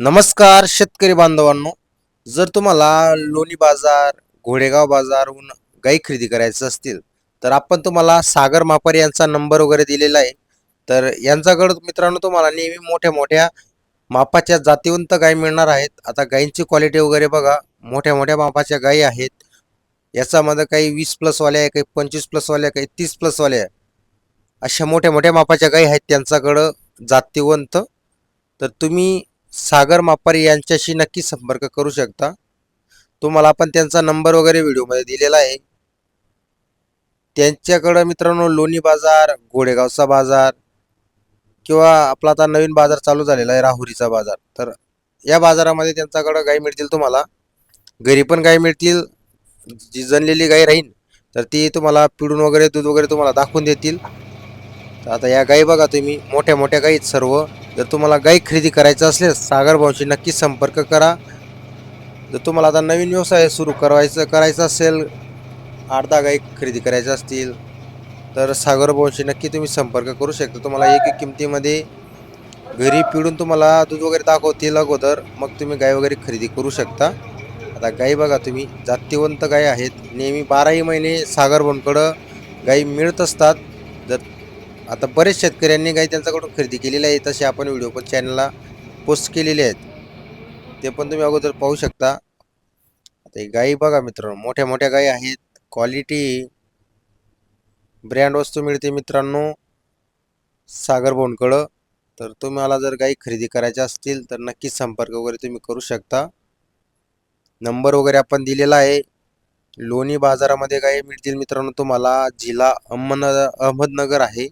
नमस्कार शेतकरी बांधवांनो. जर तुम्हाला लोणी बाजार घोडेगाव बाजारहून गाई खरेदी करायचं असतील तर आपण तुम्हाला सागर मापारी यांचा नंबर वगैरे दिलेला आहे. तर यांच्याकडं मित्रांनो तुम्हाला नेहमी मोठ्या मोठ्या मापाच्या जातीवंत गाई मिळणार आहेत. आता गायींची क्वालिटी वगैरे बघा. मोठ्या मोठ्या मापाच्या गायी आहेत. याच्यामध्ये काही वीस प्लसवाल्या आहे काही पंचवीस प्लसवाल्या काही तीस प्लसवाल्या आहे. अशा मोठ्या मोठ्या मापाच्या गायी आहेत त्यांच्याकडं जातीवंत. तर तुम्ही सागर मापारी यांच्याशी नक्की संपर्क करू शकता. तुम्हाला आपण त्यांचा नंबर वगैरे व्हिडिओमध्ये दिलेला आहे. त्यांच्याकडं मित्रांनो लोणी बाजार घोडेगावचा बाजार किंवा आपला आता नवीन बाजार चालू झालेला आहे राहुरीचा बाजार. तर या बाजारामध्ये त्यांच्याकडं गाई मिळतील तुम्हाला. घरी पण गाई मिळतील. जी जनलेली गाई राहील तर ती तुम्हाला पिळून वगैरे दूध वगैरे तुम्हाला दाखवून देतील. तर आता या गाई बघा तुम्ही मोठ्या मोठ्या गाईत सर्व. जर तुम्हाला गाई खरेदी करायचं असल्यास सागर भाऊशी नक्की संपर्क करा. जर तुम्हाला आता नवीन व्यवसाय सुरू करायचं करायचा असेल अर्धा गाई खरेदी करायच्या असतील तर सागर भाऊशी नक्की तुम्ही संपर्क करू शकता. तुम्हाला एक एक किमतीमध्ये घरी पिळून तुम्हाला दूध वगैरे दाखवतील अगोदर मग तुम्ही गाय वगैरे खरेदी करू शकता. आता गाई बघा तुम्ही जातीवंत गाय आहेत. नेहमी बाराही महिने सागर भाऊंकडं गाई मिळत असतात. जर आता बरेच शेतकऱ्यांनी गाई त्यांच्याकडून खरेदी केलेली आहे तसे आपण व्हिडिओ पण चॅनलला पोस्ट केलेले आहेत. ते पण तुम्ही अगोदर पाहू शकता. आता ही गाई बघा मित्रांनो मोठ्या मोठ्या गाई आहेत. क्वालिटी ब्रँड वस्तू मिळते मित्रांनो. सागर बोंडकडं तर तुम्हाला जर गाई खरेदी करायच्या असतील तर नक्कीच संपर्क वगैरे तुम्ही करू शकता. नंबर वगैरे आपण दिलेला आहे. लोणी बाजारामध्ये गाई मिळतील मित्रांनो तुम्हाला. जिल्हा अहमद अहमदनगर आहे.